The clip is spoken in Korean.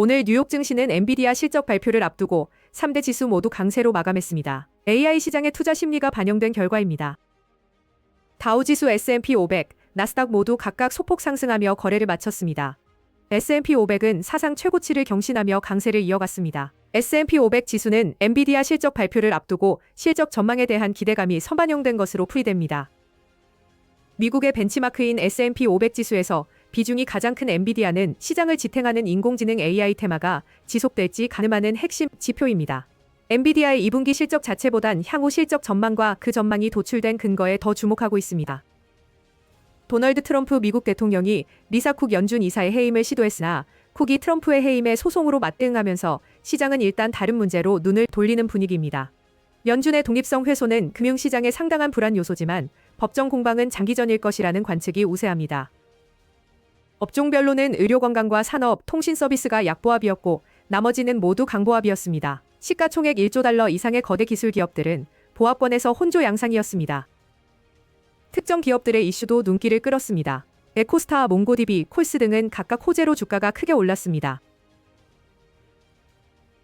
오늘 뉴욕 증시는 엔비디아 실적 발표를 앞두고 3대 지수 모두 강세로 마감했습니다. AI 시장의 투자 심리가 반영된 결과입니다. 다우지수 S&P 500, 나스닥 모두 각각 소폭 상승하며 거래를 마쳤습니다. S&P 500은 사상 최고치를 경신하며 강세를 이어갔습니다. S&P 500 지수는 엔비디아 실적 발표를 앞두고 실적 전망에 대한 기대감이 선반영된 것으로 풀이됩니다. 미국의 벤치마크인 S&P 500 지수에서 비중이 가장 큰 엔비디아는 시장을 지탱하는 인공지능 AI 테마가 지속될지 가늠하는 핵심 지표입니다. 엔비디아의 2분기 실적 자체보단 향후 실적 전망과 그 전망이 도출된 근거에 더 주목하고 있습니다. 도널드 트럼프 미국 대통령이 리사 쿡 연준 이사의 해임을 시도했으나 쿡이 트럼프의 해임에 소송으로 맞대응하면서 시장은 일단 다른 문제로 눈을 돌리는 분위기입니다. 연준의 독립성 훼손은 금융시장의 상당한 불안 요소지만 법정 공방은 장기전일 것이라는 관측이 우세합니다. 업종별로는 의료건강과 산업, 통신 서비스가 약보합이었고 나머지는 모두 강보합이었습니다. 시가총액 1조 달러 이상의 거대 기술 기업들은 보합권에서 혼조 양상이었습니다. 특정 기업들의 이슈도 눈길을 끌었습니다. 에코스타, 몽고디비, 콜스 등은 각각 호재로 주가가 크게 올랐습니다.